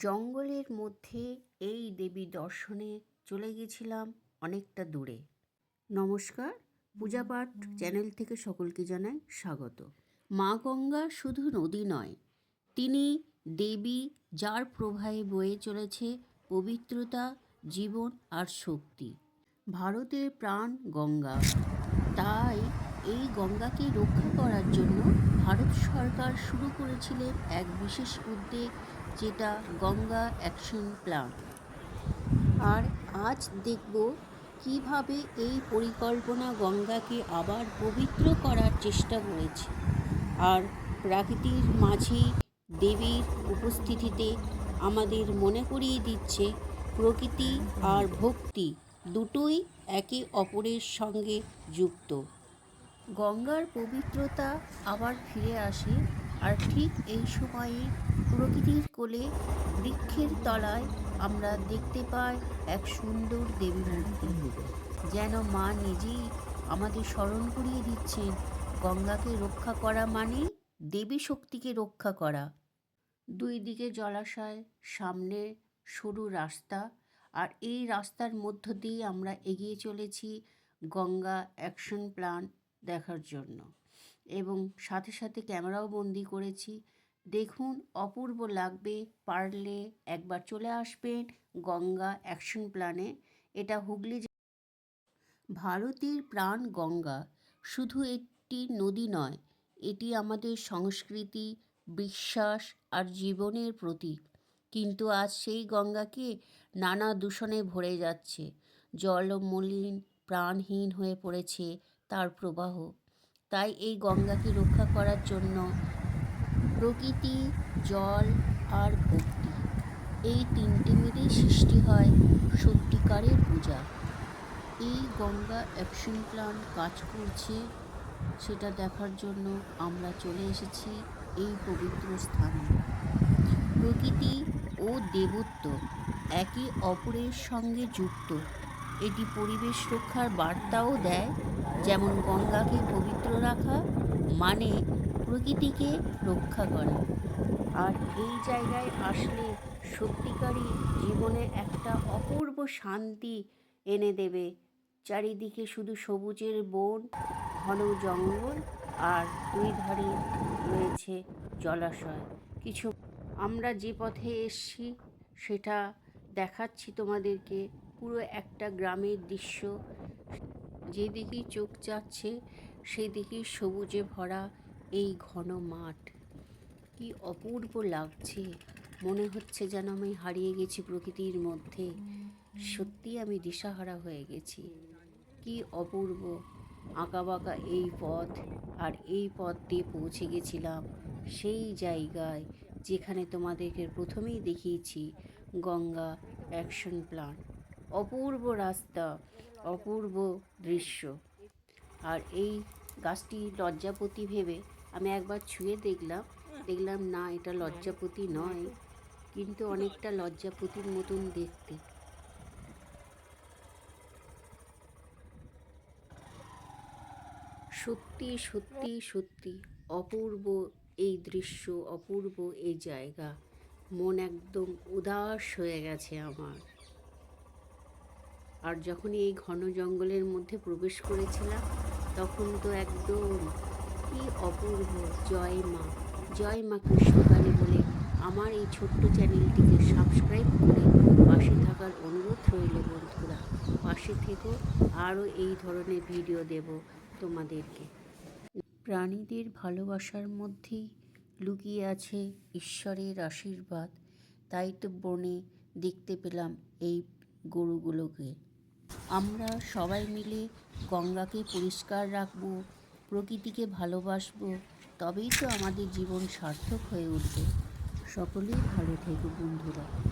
জঙ্গলের মধ্যে এই দেবী দর্শনে চলে গেছিলাম অনেকটা দূরে। নমস্কার পূজাপাঠ চ্যানেল থেকে সকলকে জানাই স্বাগত। মা গঙ্গা শুধু নদী নয়, তিনি দেবী যার প্রবাহে বয়ে চলেছে পবিত্রতা, জীবন আর শক্তি। ভারতের প্রাণ গঙ্গা। তাই এই গঙ্গাকে রক্ষা করার জন্য ভারত সরকার শুরু করেছিলেন এক বিশেষ উদ্যোগ যেটা গঙ্গা অ্যাকশন প্ল্যান। আর আজ দেখব কীভাবে এই পরিকল্পনা গঙ্গাকে আবার পবিত্র করার চেষ্টা করেছে। আর প্রাকৃতির মাঝে দেবীর উপস্থিতিতে আমাদের মনে করিয়ে দিচ্ছে, প্রকৃতি আর ভক্তি দুটোই একে অপরের সঙ্গে যুক্ত। গঙ্গার পবিত্রতা আবার ফিরে আসে আর ঠিক এই সময়ে প্রকৃতির কোলে বৃক্ষের তলায় আমরা দেখতে পাই এক সুন্দর দেবী মূর্তি। যেন মা নিজেই আমাদের স্মরণ করিয়ে দিচ্ছেন, গঙ্গাকে রক্ষা করা মানে দেবী শক্তিকে রক্ষা করা। দুই দিকে জলাশয়, সামনে সরু রাস্তা, আর এই রাস্তার মধ্য দিয়ে আমরা এগিয়ে চলেছি গঙ্গা অ্যাকশন প্ল্যান দেখার জন্য। এবং সাথে সাথে ক্যামেরাও বন্দি করেছি। দেখুন, অপূর্ব লাগবে পারলে একবার চলে আসবেন গঙ্গা অ্যাকশন প্ল্যানে। এটা হুগলি ভারতের প্রাণ গঙ্গা। শুধু একটি নদী নয়, এটি আমাদের সংস্কৃতি, বিশ্বাস আর জীবনের প্রতীক। কিন্তু আজ সেই গঙ্গাকে নানা দূষণে ভরে যাচ্ছে। জল মলিন প্রাণহীন হয়ে পড়েছে তার প্রবাহ। তাই এই গঙ্গাকে রক্ষা করার জন্য প্রকৃতি, জল আর ভক্তি, এই তিনটে মিলেই সৃষ্টি হয় সত্যিকারের পূজা। এই গঙ্গা অ্যাকশন প্ল্যান কাজ করছে, সেটা দেখার জন্য আমরা চলে এসেছি এই পবিত্র স্থানে। প্রকৃতি ও দেবত্ব একে অপরের সঙ্গে যুক্ত। এটি পরিবেশ রক্ষার বার্তাও দেয়, যেমন গঙ্গাকে পবিত্র রাখা মানে প্রকৃতিকে রক্ষা করা। আর এই জায়গায় আসলে সত্যিকারই জীবনে একটা অপূর্ব শান্তি এনে দেবে। চারিদিকে শুধু সবুজের বন, ঘন জঙ্গল আর দুই ধারে রয়েছে জলাশয়। কিছু আমরা যে পথে এসছি, সেটা দেখাচ্ছি তোমাদেরকে। পুরো একটা গ্রামের দৃশ্য। যেদিকেই চোখ যাচ্ছে সেদিকেই সবুজে ভরা এই ঘন মাঠ। কি অপূর্ব লাগছে। মনে হচ্ছে যেন আমি হারিয়ে গেছি প্রকৃতির মধ্যে। সত্যি আমি দিশাহারা হয়ে গেছি। কি অপূর্ব। আঁকাবাঁকা এই পথ আর এই পথ দিয়ে পৌঁছে গেছিলাম সেই জায়গায় যেখানে তোমাদেরকে প্রথমেই দেখিয়েছি গঙ্গা অ্যাকশন প্ল্যান। অপূর্ব রাস্তা, অপূর্ব দৃশ্য। আর এই গাছটি লজ্জাপতি ভেবে আমি একবার ছুঁয়ে দেখলাম দেখলাম, না, এটা লজ্জাপতি নয়, কিন্তু অনেকটা লজ্জাপতির মতন দেখতে। সত্যি সত্যি সত্যি, অপূর্ব এই দৃশ্য, অপূর্ব এই জায়গা। মন একদম উদাস হয়ে গেছে আমার। আর যখনই এই ঘন জঙ্গলের মধ্যে প্রবেশ করেছিলাম, তখন তো একদম কি অপূর্ব, জয় মা জয় মা কৃষ্ণকালী বলে আমার এই ছোট্ট চ্যানেলটিকে সাবস্ক্রাইব করে পাশে থাকার অনুরোধ রইল বন্ধুরা। পাশে থেকো, আরও এই ধরনের ভিডিও দেব তোমাদেরকে। প্রাণীদের ভালোবাসার মধ্যেই লুকিয়ে আছে ঈশ্বরের আশীর্বাদ। তাই তো বনে দেখতে পেলাম এই গরুগুলোকে। আমরা সবাই মিলে গঙ্গাকে পরিষ্কার রাখব, প্রকৃতিকে ভালোবাসব, তবেই তো আমাদের জীবন সার্থক হয়ে উঠবে। সকলেই ভালো থেকো বন্ধুরা।